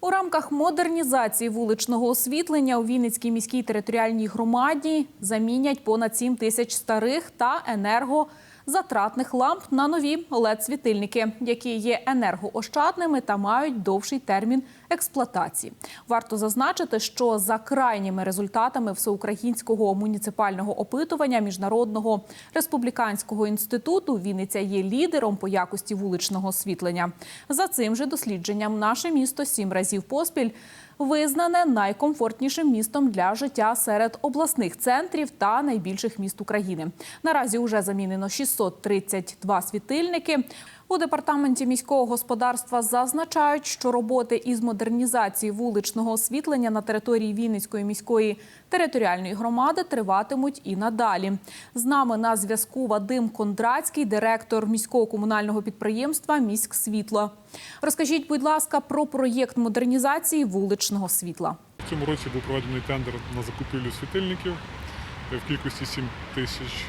У рамках модернізації вуличного освітлення у Вінницькій міській територіальній громаді замінять понад 7 тисяч старих та енергозатратних ламп на нові LED-світильники, які є енергоощадними та мають довший термін експлуатації. Варто зазначити, що за крайніми результатами всеукраїнського муніципального опитування міжнародного республіканського інституту Вінниця є лідером по якості вуличного освітлення. За цим же дослідженням наше місто сім разів поспіль визнане найкомфортнішим містом для життя серед обласних центрів та найбільших міст України. Наразі вже замінено 632 світильники. У департаменті міського господарства зазначають, що роботи із модернізації вуличного освітлення на території Вінницької міської територіальної громади триватимуть і надалі. З нами на зв'язку Вадим Кондрацький, директор міського комунального підприємства Міськ світло. Розкажіть, будь ласка, про проєкт модернізації вуличного світла. В цьому році був проведений тендер на закупівлю світильників в кількості 7 тисяч.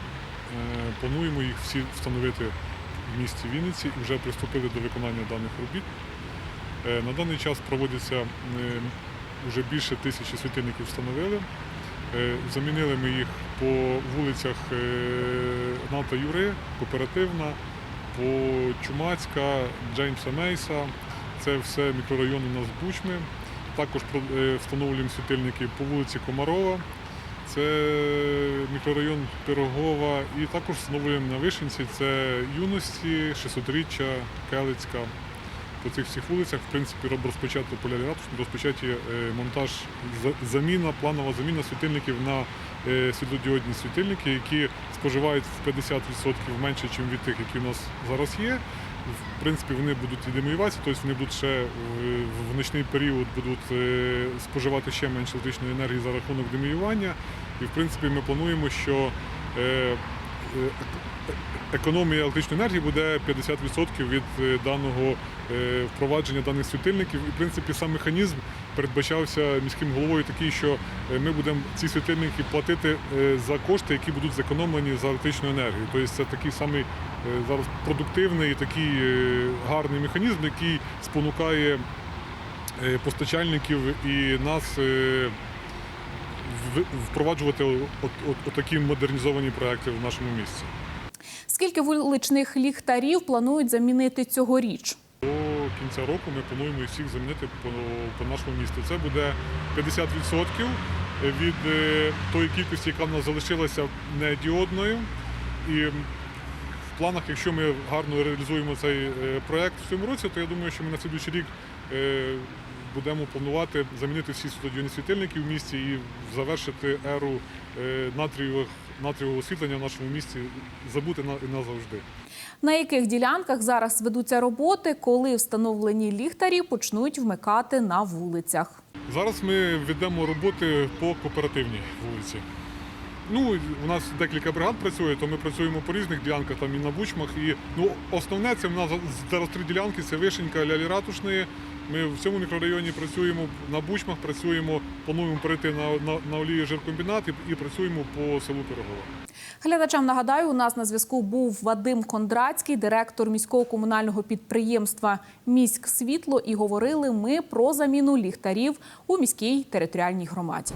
Е, Плануємо їх всі встановити в місті Вінниці і вже приступили до виконання даних робіт. Е, На даний час проводиться вже більше тисячі світильників встановили. Е, Замінили ми їх по вулицях е, Ната Юри, Кооперативна, по Чумацька, Джеймса Мейса. Це все мікрорайон у нас Бучми. Також встановлюємо світильники по вулиці Комарова. Це мікрорайон Пирогова. І також встановлюємо на Вишенці. Це юності, 600-річчя, Келицька. По цих всіх вулицях, в принципі, розпочато поляріатус, розпочаті е, монтаж, за- заміна, планова заміна світильників на е, світлодіодні світильники, які споживають в 50% менше, ніж від тих, які у нас зараз є. В принципі, вони будуть і деміюватися, тобто вони будуть ще в, нічний період будуть е, споживати ще менше електричної енергії за рахунок демоювання. І в принципі ми плануємо, що е, е, економія електричної енергії буде 50% від даного впровадження даних світильників. І в принципі сам механізм передбачався міським головою такий, що е, ми будемо ці світильники платити е, за кошти, які будуть зекономлені за електричну енергію. Тобто це такий самий е, зараз продуктивний, такий гарний механізм, який спонукає постачальників і нас. Впроваджувати от, от, от такі модернізовані проекти в нашому місці. Скільки вуличних ліхтарів планують замінити цьогоріч? До кінця року ми плануємо всіх замінити по, по нашому місту. Це буде 50% від е, тої кількості, яка в нас залишилася недіодною. І в планах, якщо ми гарно реалізуємо цей е, проект в цьому році, то я думаю, що ми на слідуючий рік е, будемо планувати замінити всі світлодіодні світильники в місті і завершити еру е, натрієвих натрієвого освітлення в нашому місті, забути на, і назавжди. На яких ділянках зараз ведуться роботи, коли встановлені ліхтарі почнуть вмикати на вулицях? Зараз ми ведемо роботи по кооперативній вулиці. Ну, у нас декілька бригад працює, то ми працюємо по різних ділянках, там і на бучмах. І ну, основне це в нас зараз три ділянки це Вишенька, Лялі Ратушної. Ми в цьому мікрорайоні працюємо на бучмах, працюємо, плануємо перейти на, на, на олію жиркомбінат і, і працюємо по селу Пирогова. Глядачам нагадаю, у нас на зв'язку був Вадим Кондрацький, директор міського комунального підприємства Міськ світло. І говорили ми про заміну ліхтарів у міській територіальній громаді.